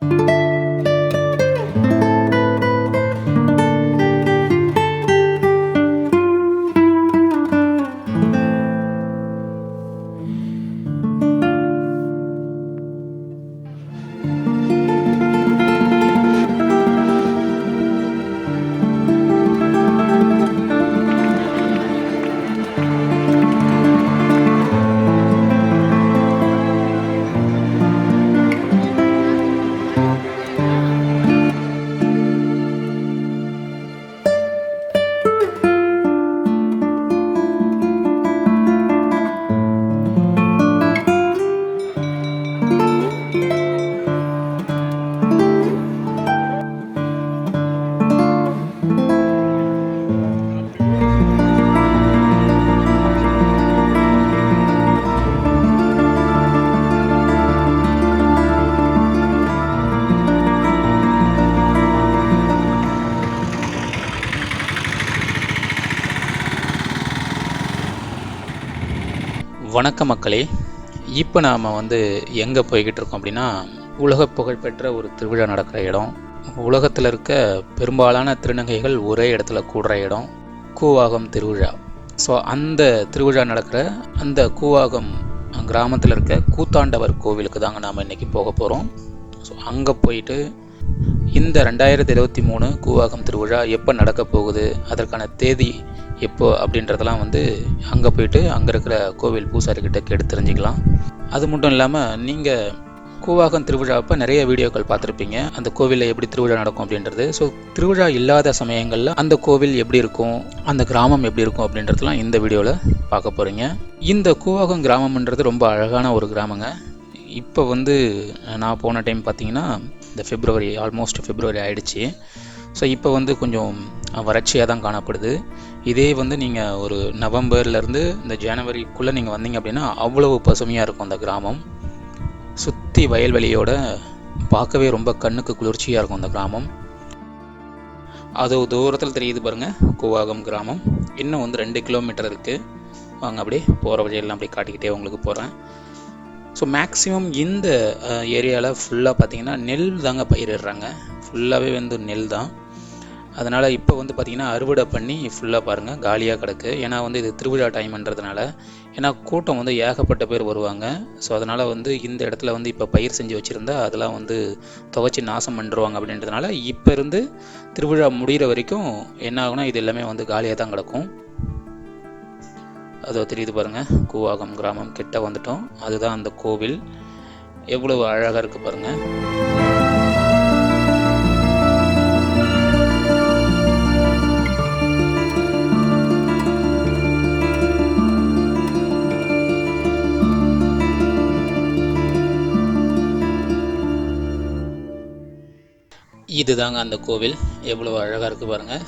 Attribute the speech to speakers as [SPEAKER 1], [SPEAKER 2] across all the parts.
[SPEAKER 1] thank you வணக்க மக்களே இப்போ நாம் வந்து எங்கே போய்கிட்டு இருக்கோம் அப்படின்னா உலக புகழ்பெற்ற ஒரு திருவிழா நடக்கிற இடம். உலகத்தில் இருக்க பெரும்பாலான திருநங்கைகள் ஒரே இடத்துல கூடுற இடம் கூவாகம் திருவிழா. ஸோ அந்த திருவிழா நடக்கிற அந்த கூவாகம் கிராமத்தில் இருக்க கூத்தாண்டவர் கோவிலுக்கு தாங்க நாம் இன்றைக்கி போக போகிறோம் ஸோ அங்கே போயிட்டு இந்த ரெண்டாயிரத்தி இருபத்தி மூணு கூவாகம் திருவிழா எப்போ நடக்க போகுது அதற்கான தேதி எப்போ அப்படின்றதெல்லாம் வந்து அங்கே போயிட்டு அங்கே இருக்கிற கோவில் பூசாரிக்கிட்ட கேட்டு தெரிஞ்சுக்கலாம். அது மட்டும் இல்லாமல் நீங்கள் கூவாகம் திருவிழா அப்போ நிறைய வீடியோக்கள் பார்த்துருப்பீங்க. அந்த கோவிலில் எப்படி திருவிழா நடக்கும் அப்படின்றது. ஸோ திருவிழா இல்லாத சமயங்களில் அந்த கோவில் எப்படி இருக்கும் அந்த கிராமம் எப்படி இருக்கும் அப்படின்றதெல்லாம் இந்த வீடியோவில் பார்க்க போகிறீங்க இந்த கூவாகம் கிராமம்ன்றது ரொம்ப அழகான ஒரு கிராமங்க. இப்போ வந்து நான் போன டைம் பார்த்தீங்கன்னா இந்த பிப்ரவரி ஆல்மோஸ்ட் பிப்ரவரி ஆகிடுச்சி ஸோ இப்போ வந்து கொஞ்சம் வறட்சியாக தான் காணப்படுது. இதே வந்து நீங்கள் ஒரு நவம்பர்லேருந்து இந்த ஜனவரிக்குள்ளே நீங்கள் வந்தீங்க அப்படின்னா அவ்வளவு பசுமையாக இருக்கும் அந்த கிராமம். சுற்றி வயல்வெளியோட பார்க்கவே ரொம்ப கண்ணுக்கு குளிர்ச்சியாக இருக்கும் அந்த கிராமம். அது தூரத்தில் தெரியுது பாருங்கள் கூவாகம் கிராமம். இன்னும் வந்து ரெண்டு கிலோமீட்டர் இருக்குது வாங்க அப்படியே போகிற வழியெல்லாம் அப்படியே காட்டிக்கிட்டே உங்களுக்கு போகிறேன் ஸோ மேக்ஸிமம் இந்த uh, ஏரியாவில் ஃபுல்லாக பார்த்தீங்கன்னா நெல் தாங்க பயிரிடுறாங்க. ஃபுல்லாகவே வந்து நெல் தான். அதனால் இப்போ வந்து பார்த்திங்கன்னா அறுவடை பண்ணி ஃபுல்லாக பாருங்கள் காலியாக கிடக்கு. ஏன்னா வந்து இது திருவிழா டைம்ன்றதுனால ஏன்னா கூட்டம் வந்து ஏகப்பட்ட பேர் வருவாங்க. ஸோ அதனால் வந்து இந்த இடத்துல வந்து இப்போ பயிர் செஞ்சு வச்சுருந்தா அதெல்லாம் வந்து துவைச்சி நாசம் பண்ணுறவாங்க அப்படின்றதுனால இப்போ இருந்து திருவிழா முடிகிற வரைக்கும் என்ன ஆகுனா இது எல்லாமே வந்து காலியாக தான் கிடக்கும். அதோ தெரியுது பாருங்கள் கூவாகம் கிராமம் கிட்ட வந்துட்டோம். அதுதான் அந்த கோவில். எவ்வளவு அழகாக இருக்குது பாருங்கள் இதுதாங்க அந்த கோவில். எவ்வளவு அழகாக இருக்குது பாருங்கள்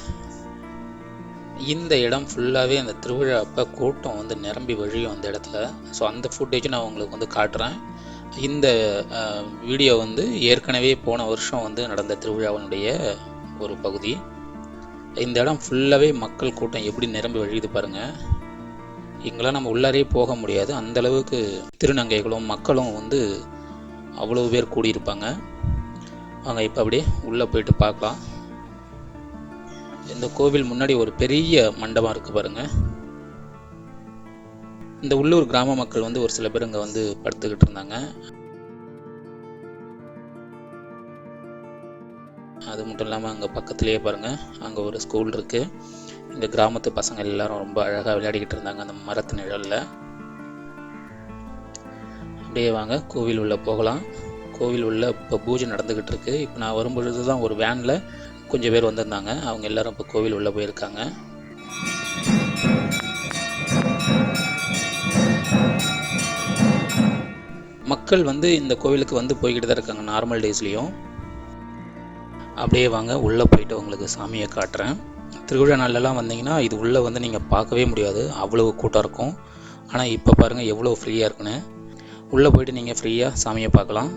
[SPEAKER 1] இந்த இடம் ஃபுல்லாகவே அந்த திருவிழா அப்போ கூட்டம் வந்து நிரம்பி வழியும் அந்த இடத்துல. ஸோ அந்த ஃபுட்டேஜ் நான் உங்களுக்கு வந்து காட்டுறேன். இந்த வீடியோ வந்து ஏற்கனவே போன வருஷம் வந்து நடந்த திருவிழாவினுடைய ஒரு பகுதி. இந்த இடம் ஃபுல்லாகவே மக்கள் கூட்டம் எப்படி நிரம்பி வழியுது பாருங்கள் இங்கெல்லாம் நம்ம உள்ளாரே போக முடியாது. அந்த அளவுக்கு திருநங்கைகளும் மக்களும் வந்து அவ்வளோ பேர் கூடியிருப்பாங்க. வாங்க இப்போ அப்படியே உள்ளே போயிட்டு பார்க்கலாம். இந்த கோவில் முன்னாடி ஒரு பெரிய மண்டபம் இருக்குது பாருங்கள் இந்த உள்ளூர் கிராம மக்கள் வந்து ஒரு சில பேர் இங்கே வந்து படுத்துக்கிட்டு இருந்தாங்க. அது மட்டும் இல்லாமல் அங்கே பக்கத்துலேயே பாருங்கள் அங்கே ஒரு ஸ்கூல் இருக்குது இந்த கிராமத்து பசங்க எல்லாரும் ரொம்ப அழகாக விளையாடிக்கிட்டு இருந்தாங்க அந்த மரத்து நிழலில். அப்படியே வாங்க கோவில் உள்ளே போகலாம். கோவில் உள்ள இப்போ பூஜை நடந்துக்கிட்டு இருக்கு. இப்போ நான் வரும்பொழுது தான் ஒரு வேனில் கொஞ்சம் பேர் வந்திருந்தாங்க. அவங்க எல்லாரும் இப்போ கோவில் உள்ளே போயிருக்காங்க. மக்கள் வந்து இந்த கோவிலுக்கு வந்து போய்கிட்டு தான் இருக்காங்க நார்மல் டேஸ்லேயும் அப்படியே வாங்க உள்ளே போயிட்டு உங்களுக்கு சாமியை காட்டுறேன். திருவிழா நாள்லலாம் வந்தீங்கன்னா இது உள்ளே வந்து நீங்கள் பார்க்கவே முடியாது. அவ்வளவு கூட்டம் இருக்கும். ஆனால் இப்போ பாருங்கள் எவ்வளோ ஃப்ரீயாக இருக்குன்னு. உள்ளே போயிட்டு நீங்கள் ஃப்ரீயாக சாமியை பார்க்கலாம்.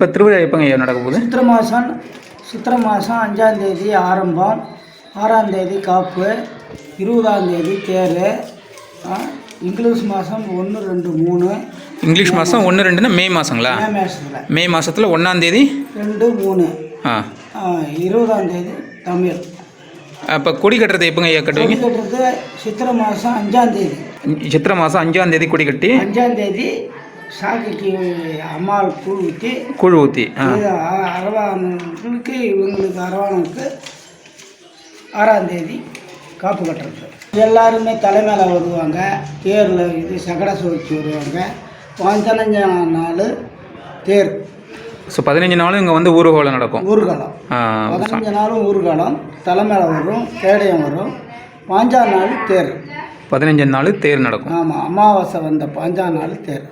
[SPEAKER 1] இப்போ திருவிழா எப்போங்க ஐயா நடக்க போகுது?
[SPEAKER 2] சித்திரை மாதம் சித்திரை மாதம் அஞ்சாந்தேதி ஆரம்பம் ஆறாம் தேதி காப்பு இருபதாம் தேதி தேர் இங்கிலீஷ் மாதம் ஒன்று ரெண்டு மூணு.
[SPEAKER 1] இங்கிலீஷ் மாதம் ஒன்று ரெண்டுன்னா மே மாதங்களா
[SPEAKER 2] மே மாதத்தில்
[SPEAKER 1] மே மாதத்தில் ஒன்றாந்தேதி
[SPEAKER 2] ரெண்டு மூணு.
[SPEAKER 1] ஆ.
[SPEAKER 2] இருபதாம் தேதி தமிழ்.
[SPEAKER 1] அப்போ கொடி கட்டுறது எப்போங்க ஐயா கட்டுவீங்க?
[SPEAKER 2] கொடி கட்டுறது சித்திரை மாதம் அஞ்சாம் தேதி.
[SPEAKER 1] சித்திரை மாதம் அஞ்சாந்தேதி கொடி கட்டி?
[SPEAKER 2] அஞ்சாம் தேதி சாக்கிக்கு அம்மாள் கூழ் ஊற்றி
[SPEAKER 1] கூழ் ஊற்றி
[SPEAKER 2] அரவானுக்கு இவங்களுக்கு அரவானுக்கு ஆறாம் தேதி காப்பு கட்டுறது. எல்லாருமே தலைமையில வருவாங்க தேரில் இது சகட சுழற்சி வருவாங்க. பதினஞ்சா நாள் தேர்.
[SPEAKER 1] ஸோ பதினஞ்சு நாளும் இங்கே வந்து ஊர்வலம் நடக்கும்.
[SPEAKER 2] ஊர்வலம்
[SPEAKER 1] ஆ,
[SPEAKER 2] பதினஞ்சு நாளும் ஊர்வலம் தலைமையில வரும் கேடயம் வரும். பாஞ்சாம் நாள் தேர்.
[SPEAKER 1] பதினஞ்சு நாள் தேர் நடக்கும்.
[SPEAKER 2] ஆமாம் அமாவாசை வந்த பாஞ்சாம் நாள் தேர்.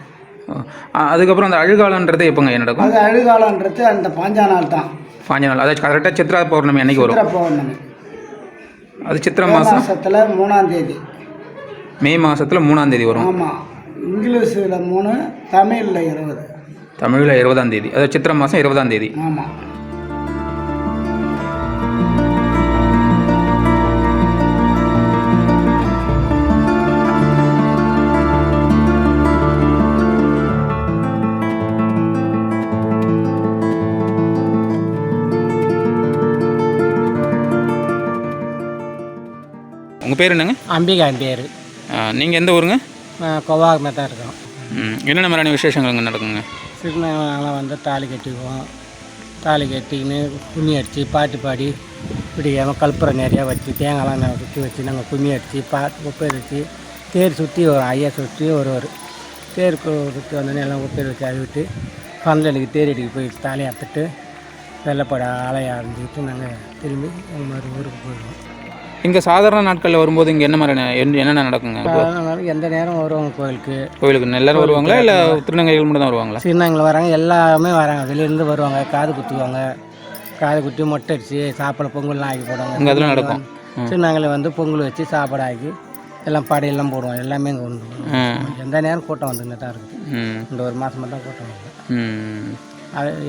[SPEAKER 1] அதுக்கப்புறம் அந்த அழுகாலன்றது எப்போங்க ஐயா நடக்கும்?
[SPEAKER 2] அது அழுகாலன்றது அந்த பாஞ்சாம் நாள் தான்.
[SPEAKER 1] பாஞ்சு நாள். அதாவது கரெக்டாக சித்ரா பௌர்ணமி அன்னைக்கு வரும்.
[SPEAKER 2] பௌர்ணமி.
[SPEAKER 1] அது சித்திரை
[SPEAKER 2] மே
[SPEAKER 1] மாதம்
[SPEAKER 2] மாசத்துல மூணாம் தேதி.
[SPEAKER 1] மே மாதத்தில் மூணாம் தேதி வரும்.
[SPEAKER 2] ஆமாம் இங்கிலீஷில் மூணு தமிழில் இருபது.
[SPEAKER 1] தமிழில் இருபதாம் தேதி. அதாவது சித்திரை மாதம் இருபதாம் தேதி.
[SPEAKER 2] ஆமாம்
[SPEAKER 1] உங்கள் பேர் என்னங்க?
[SPEAKER 2] அம்பிகான் பேர்.
[SPEAKER 1] நீங்கள் எந்த ஊருங்க?
[SPEAKER 2] கொவாகமே தான் இருக்கோம்.
[SPEAKER 1] என்னென்ன மாதிரியான விசேஷங்கள் அங்கே நடக்குங்க?
[SPEAKER 2] திருநாங்களாம் வந்து தாலி கட்டிக்குவோம். தாலி கட்டிக்கின்னு கும்மி அடித்து பாட்டு பாடி பிடிக்காமல் கற்பூரம் நிறையா வச்சு தேங்காய்லாம் சுற்றி வச்சு நாங்கள் கும்மி அடித்து பா உப்பேர் வச்சு தேர் சுற்றி ஒரு ஐயா சுற்றி வருவார் தேருக்கு சுற்றி வந்தோடனே எல்லாம் உப்பேர் வச்சு அழுவிட்டு பந்தலுக்கு தேர் அடிக்க போய் தாலி அறுத்துட்டு வெள்ளைப்பட ஆலையை ஆரம்பிச்சுட்டு நாங்கள் திரும்பி அந்த மாதிரி ஊருக்கு போயிடுவோம்.
[SPEAKER 1] இங்கே சாதாரண நாட்களில் வரும்போது இங்கே என்ன என்ன- என்னென்ன நடக்குங்க?
[SPEAKER 2] எந்த நேரம் வருவாங்க கோயிலுக்கு?
[SPEAKER 1] கோயிலுக்கு எல்லாரும் வருவாங்களா? இல்லை திருநங்கைகள் மட்டும் தான் வருவாங்களா?
[SPEAKER 2] சின்னங்களை வராங்க எல்லாமே வராங்க. வெளியிலேருந்து வருவாங்க காது குத்துவாங்க. காது குத்தி மொட்டை அடிச்சு சாப்பாடு பொங்கல்லாம் ஆக்கி போடுவாங்க.
[SPEAKER 1] இங்கே அதெல்லாம் நடக்கும்.
[SPEAKER 2] சின்னங்களை வந்து பொங்கல் வச்சு சாப்பாடு ஆக்கி எல்லாம் படையெல்லாம் போடுவோம் எல்லாமே இங்கே உண்டு. எந்த நேரம் கூட்டம் வந்துன்னு தான் இருக்குது இந்த ஒரு மாதம் தான் கூட்டம் அது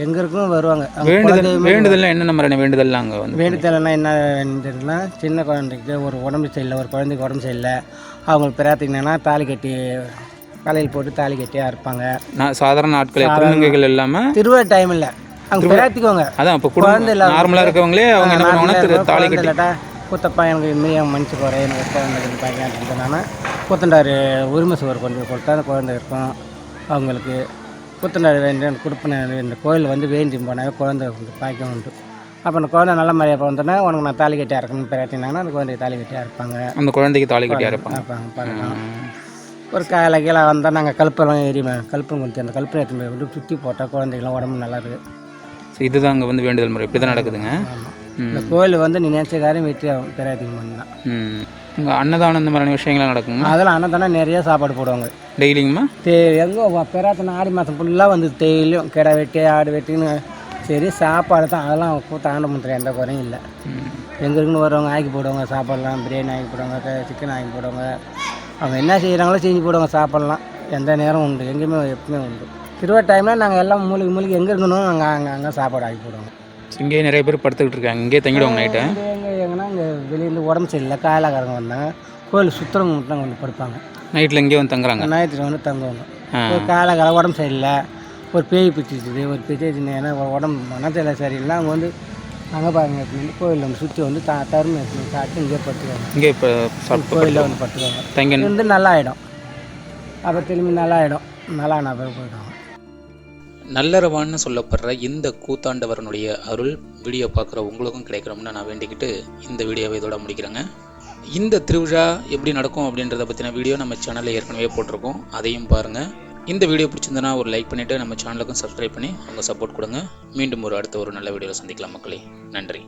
[SPEAKER 2] எங்கே இருக்கும் வருவாங்க.
[SPEAKER 1] வேண்டுதல் வேண்டுதல்லாம் என்னென்ன மாதிரியான வேண்டுதல்லாம் அங்கே வந்து
[SPEAKER 2] வேண்டுதல்னா என்ன வேண்டுதல்னா சின்ன குழந்தைக்கு ஒரு உடம்பு சரியில்லை ஒரு குழந்தைக்கு உடம்பு சரியில்லை. அவங்களுக்கு பிரார்த்திங்கன்னா தாலி கட்டி தலையில் போட்டு தாலி கட்டி அறுப்பாங்க
[SPEAKER 1] நான் சாதாரண நாட்கள் திருநங்கைகள் இல்லாமல்
[SPEAKER 2] திருவிழா டைம் இல்லை. அவங்க பிரார்த்திக்குவாங்க.
[SPEAKER 1] அதான் இப்போ
[SPEAKER 2] குழந்தை
[SPEAKER 1] நார்மலாக இருக்கவங்களே அவங்க என்ன பண்ணுவாங்கன்னா தாலி கட்டி
[SPEAKER 2] இல்லாட்டா குத்தப்பா எனக்கு இன்னும் என் மனுச்சு போகிறேன் எனக்கு குழந்தை பார்க்க அப்படின்னு சொன்னாங்கன்னா குத்தண்டார் உரிமை சுவர் கொண்டு கொடுத்தா அந்த குழந்தை இருக்கும் அவங்களுக்கு குத்தண்டார் வேண்டி அந்த கொடுப்பன இந்த கோயில் வந்து வேண்டி போனாவே குழந்தை உண்டு பாக்கியம் உண்டு. அப்போ அந்த குழந்தை நல்ல மாதிரியாக பிறந்தோன்னா உனக்கு நான் தாலி கட்டி இறக்கணும்னு பிரார்த்தினாங்கன்னா அந்த குழந்தைய தாலி கட்டி இருப்பாங்க.
[SPEAKER 1] அந்த குழந்தைக்கு தாலி கட்டி இருப்பாங்க.
[SPEAKER 2] பார்க்கலாம். ஒரு காலை கீழே வந்தால் நாங்கள் கல்பெல்லாம் எரியுமே கல்பம் கொடுத்து அந்த கல்பனை எடுத்துன்னு போய் விட்டு சுற்றி போட்டால் குழந்தைகளாம் உடம்பு நல்லா இருக்குது
[SPEAKER 1] ஸோ இதுதான் அங்கே வந்து வேண்டுதல் முறை. இப்படி தான் நடக்குதுங்க
[SPEAKER 2] இந்த கோயில் வந்து நீ நினச்ச காரியம் வெற்றி ஆகும் பிரார்த்திக்கும் பண்ணலாம்
[SPEAKER 1] அன்னதானம் இந்த மாதிரியான விஷயங்கள்லாம் நடக்குங்க
[SPEAKER 2] அதெல்லாம் அன்னதானம் நிறைய சாப்பாடு போடுவாங்க.
[SPEAKER 1] டெய்லிங்கம்மா?
[SPEAKER 2] தே எங்கே பெராத்தனை ஆடி மாதம் ஃபுல்லாக வந்து டெய்லியும் கிடா வெட்டி ஆடு வெட்டின்னு சரி சாப்பாடு தான் அதெல்லாம் கூத்த ஆண்ட முடியல எந்த குறையும் இல்லை.
[SPEAKER 1] ம்.
[SPEAKER 2] எங்கே இருக்குன்னு வருவாங்க ஆக்கி போடுவாங்க சாப்பாடெல்லாம் பிரியாணி ஆக்கி போடுவாங்க சிக்கன் ஆக்கி போடுவாங்க. அவங்க என்ன செய்கிறாங்களோ செஞ்சு போடுவாங்க சாப்பாடெல்லாம் எந்த நேரம் உண்டு எங்கேயுமே எப்பவுமே உண்டு. திருவிழா டைமில் நாங்கள் எல்லாம் மூலிகை மூலிகை எங்கே இருக்கணும் அங்கே அங்கே அங்கே சாப்பாடு ஆக்கி போடுவாங்க.
[SPEAKER 1] இங்கேயே நிறைய பேர் படுத்துக்கிட்டு இருக்காங்க இங்கேயே தங்கிடுவாங்க நைட்டு
[SPEAKER 2] எங்கே எங்கன்னா இங்கே வெளியிருந்து உடம்பு சரியில்லை காயலாக்காரங்க வந்தாங்க. கோயில் சுற்றுறவங்க மட்டும் தான் வந்து படுப்பாங்க.
[SPEAKER 1] நைட்டில் இங்கேயே வந்து தங்குறாங்க.
[SPEAKER 2] ஞாயிற்று வந்து தங்குவாங்க.
[SPEAKER 1] ஆ.
[SPEAKER 2] ஒரு காலை காலம் உடம்பு சரியில்லை ஒரு பேய் பிடிச்சிது ஒரு பிடிச்சிச்சு ஏன்னா ஒரு உடம்பு மனசில் சரியில்லை அவங்க வந்து அங்கே பாருங்க எடுத்துன்னு கோயிலில் வந்து சுற்றி வந்து தா எடுத்துன்னு சாப்பிட்டு இங்கே படுத்துக்குவாங்க
[SPEAKER 1] இங்கே இப்போ
[SPEAKER 2] கோயிலில் வந்து படுத்துக்குவாங்க
[SPEAKER 1] தங்கி
[SPEAKER 2] இருந்து நல்லா ஆகிடும் அப்புறம் திரும்பி நல்லா ஆகிடும் நல்லா ஆன பிறகு போயிடுவாங்க.
[SPEAKER 1] நல்லறவான்னு சொல்லப்படுற இந்த கூத்தாண்டவரனுடைய அருள் வீடியோ பார்க்குற உங்களுக்கும் கிடைக்கணும்னு நான் வேண்டிக்கிட்டு இந்த வீடியோவை இதோட முடிக்கிறேங்க. இந்த திருவிழா எப்படி நடக்கும் அப்படின்றத பற்றின வீடியோ நம்ம சேனலில் ஏற்கனவே போட்டிருக்கோம். அதையும் பாருங்கள் இந்த வீடியோ பிடிச்சிருந்தனா ஒரு லைக் பண்ணிவிட்டு நம்ம சேனலுக்கும் சப்ஸ்கிரைப் பண்ணி அவங்க சப்போர்ட் கொடுங்க. மீண்டும் ஒரு அடுத்த ஒரு நல்ல வீடியோவில் சந்திக்கலாம் மக்களே. நன்றி.